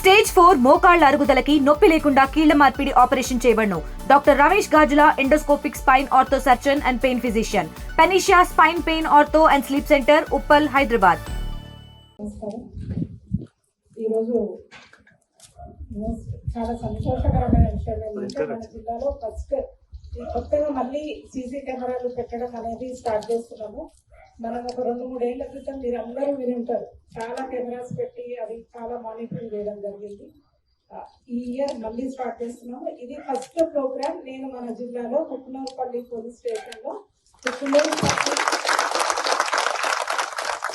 Stage four మోకాళ్ళ అరుగుదలకి నొప్పి లేకుండా కీళ్ళ మార్పిడి ఆపరేషన్ చేయబడును. Doctor Ramesh Gajula endoscopic spine ortho surgeon and pain physician. Panacea spine pain ortho and sleep centre Uppal Hyderabad. ఈరోజు చాలా సంతోషకరమైన విషయం ఏంటంటే మన జిల్లాలో ఫస్ట్ కొత్తగా మళ్ళీ సీసీ కెమెరాలు పెట్టడం అనేది స్టార్ట్ చేస్తున్నాము. మనం ఒక రెండు మూడేళ్ళ క్రితం మీరు అందరూ విని ఉంటారు చాలా కెమెరాస్ పెట్టి అది చాలా మానిటరింగ్ చేయడం జరిగింది. ఈ ఇయర్ మళ్ళీ స్టార్ట్ చేస్తున్నాము. ఇది ఫస్ట్ ప్రోగ్రామ్. నేను మన జిల్లాలో కుక్కునూరుపల్లి పోలీస్ స్టేషన్లో కుక్కునూరుపల్లి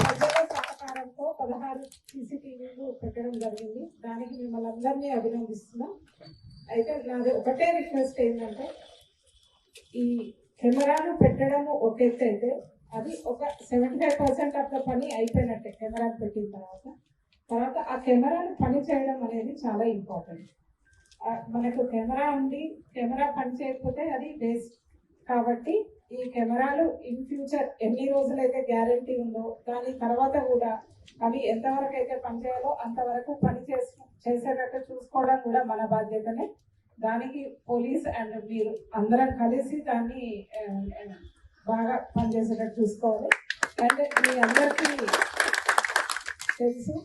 ప్రజల సహకారంతో పదహారు సీసీటీవీలు పెట్టడం జరిగింది. దానికి మిమ్మల్ని అందరినీ అభినందిస్తున్నాం. అయితే నాది ఒకటే రిక్వెస్ట్ ఏంటంటే ఈ కెమెరాలు పెట్టడము ఒక ఎత్తు అయితే అది ఒక seventy five percent of the పని అయిపోయినట్టే కెమెరాలు పెట్టిన తర్వాత. తర్వాత ఆ కెమెరాలు పని చేయడం అనేది చాలా ఇంపార్టెంట్. మనకు కెమెరా ఉంది కెమెరా పని చేయకపోతే అది వేస్ట్. కాబట్టి ఈ కెమెరాలు ఇన్ ఫ్యూచర్ ఎన్ని రోజులైతే గ్యారంటీ ఉందో దాని తర్వాత కూడా అవి ఎంతవరకు అయితే పనిచేయాలో అంతవరకు పని చేసు చేసేటట్టు చూసుకోవడం కూడా మన బాధ్యతనే. దానికి పోలీస్ అండ్ మీరు అందరం కలిసి దాన్ని బాగా పనిచేసేటట్టు చూసుకోవాలి. అంటే మీ అందరికీ తెలుసు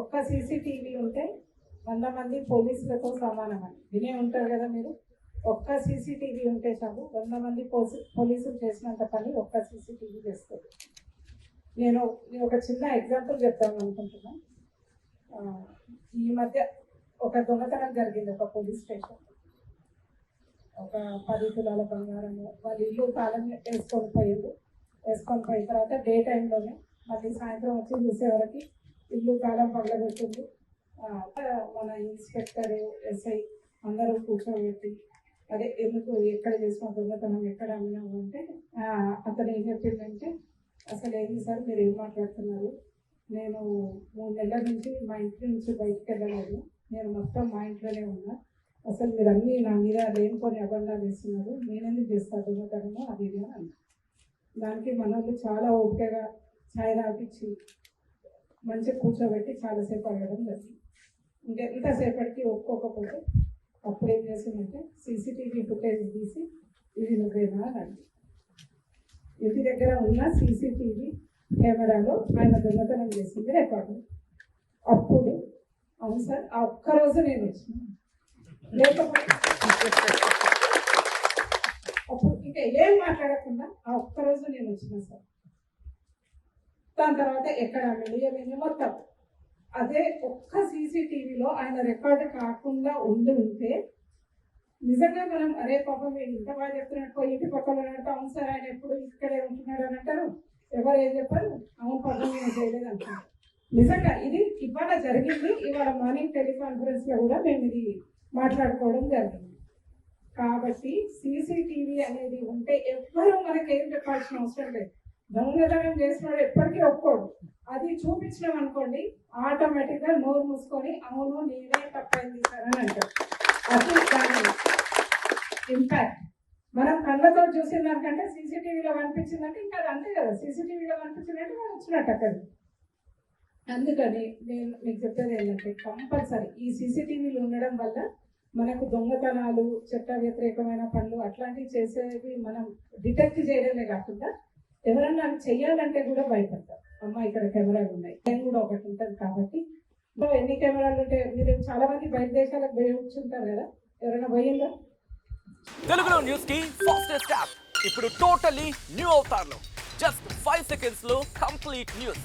ఒక్క సీసీటీవీ ఉంటే వంద మంది పోలీసులతో సమానమని వినే ఉంటారు కదా మీరు? ఒక్క సీసీటీవీ ఉంటే చాలు వంద మంది పోలీసులు చేసినంత పని ఒక్క సీసీటీవీ చేస్తుంది నేను ఒక చిన్న ఎగ్జాంపుల్ చెప్తాను అనుకుంటున్నాను ఈ మధ్య ఒక దొంగతనం జరిగింది ఒక పోలీస్ స్టేషన్. ఒక పది తులాల బంగారము. వాళ్ళ ఇల్లు తాళం వేసుకొని పోయింది వేసుకొని పోయిన తర్వాత డే టైంలోనే మళ్ళీ సాయంత్రం వచ్చి చూసేవరకు ఇల్లు తాళం పగలబెట్టింది మన ఇన్స్పెక్టర్ ఎస్ఐ అందరూ కూర్చోబెట్టి అదే ఎందుకు ఎక్కడ చేసిన దొంగతనం ఎక్కడ అమ్మినాము అంటే అతను ఏం చెప్పిందంటే అసలు ఏంది సార్ మీరు ఏం మాట్లాడుతున్నారు? నేను మూడు నెలల నుంచి మా ఇంటి నుంచి బయటకు వెళ్ళలేదు. నేను మొత్తం మా ఇంట్లోనే ఉన్నా. అసలు మీరు అన్నీ నా మీద లేనిపోని అబండాలు వేస్తున్నారు. నేనెందుకు చేస్తాను దొంగతనము? అది ఇది అని దానికి మనల్ని చాలా ఓపికగా ఛాయ్ రాపించి మంచిగా కూర్చోబెట్టి చాలాసేపు అడగడం జరిగింది. ఇంకా ఎంతసేపటికి ఒక్కొక్కపోతే అప్పుడు ఏం చేసిందంటే సీసీటీవీ ఫుటేజ్ తీసి ఇది నువ్వేనా అని ఇంటి దగ్గర ఉన్న సీసీటీవీ కెమెరాలో ఆయన దొంగతనం చేసింది రికార్డు. అప్పుడు అవును సార్ ఆ ఒక్క రోజు నేను వచ్చినాను అప్పుడు ఇంకా ఏం మాట్లాడకుండా ఆ ఒక్క రోజు నేను వచ్చిన సార్. దాని తర్వాత ఎక్కడ ఏమైంది మొత్తం. అదే ఒక్క సీసీటీవీలో ఆయన రికార్డు కాకుండా ఉండి ఉంటే నిజంగా మనం అరే పాపం మీరు ఇంత బాగా చెప్తున్నట్టు ఇంటి పక్కన ఉన్నట్టు అవును సార్ ఆయన ఎప్పుడు ఇక్కడే ఉంటున్నాడు అని అంటారు. ఎవరు ఏం చెప్పారు? అవును పాపం నేను చేయలేదు అంటారు. నిజంగా ఇది ఇవాళ జరిగింది. ఇవాళ మార్నింగ్ టెలికాన్ఫరెన్స్లో కూడా మేము ఇది మాట్లాడుకోవడం జరిగింది. కాబట్టి సీసీటీవీ అనేది ఉంటే ఎవ్వరూ మనకేం చెప్పాల్సిన అవసరం లేదు. దొంగతనం చేసినాడు ఎప్పటికీ ఒప్పుకోడు. అది చూపించినాం అనుకోండి ఆటోమేటిక్గా నోరు మూసుకొని అవును నేనే తప్పైంది సార్ అని అంటారు. అసలు దాని ఇంపాక్ట్ మనం కళ్ళతో చూసిన దానికంటే సీసీటీవీలో కనిపించిందంటే ఇంకా అది అంతే కదా. సీసీటీవీలో కనిపించిందంటే మనం వచ్చినట్టు అక్కడ అందుకని నేను మీకు చెప్పేది ఏంటంటే కంపల్సరీ ఈ సీసీటీవీలు ఉండడం వల్ల మనకు దొంగతనాలు చట్ట వ్యతిరేకమైన పనులు అట్లాంటివి చేసేవి మనం డిటెక్ట్ చేయడమే కాకుండా ఎవరన్నా అవి చెయ్యాలంటే కూడా భయపడతారు అమ్మ ఇక్కడ కెమెరాలు ఉన్నాయి. నేను కూడా ఒకటి ఉంటుంది కాబట్టి. ఎన్ని కెమెరాలు ఉంటే మీరు చాలా మంది బయట దేశాలకు పోయి ఉంటారు కదా ఎవరైనా పోయిందా తెలుగులో న్యూస్కి ఫాస్టెస్ట్ యాప్ ఇప్పుడు టోటలీ న్యూ అవుతారు జస్ట్ ఫైవ్ సెకండ్స్లో కంప్లీట్ న్యూస్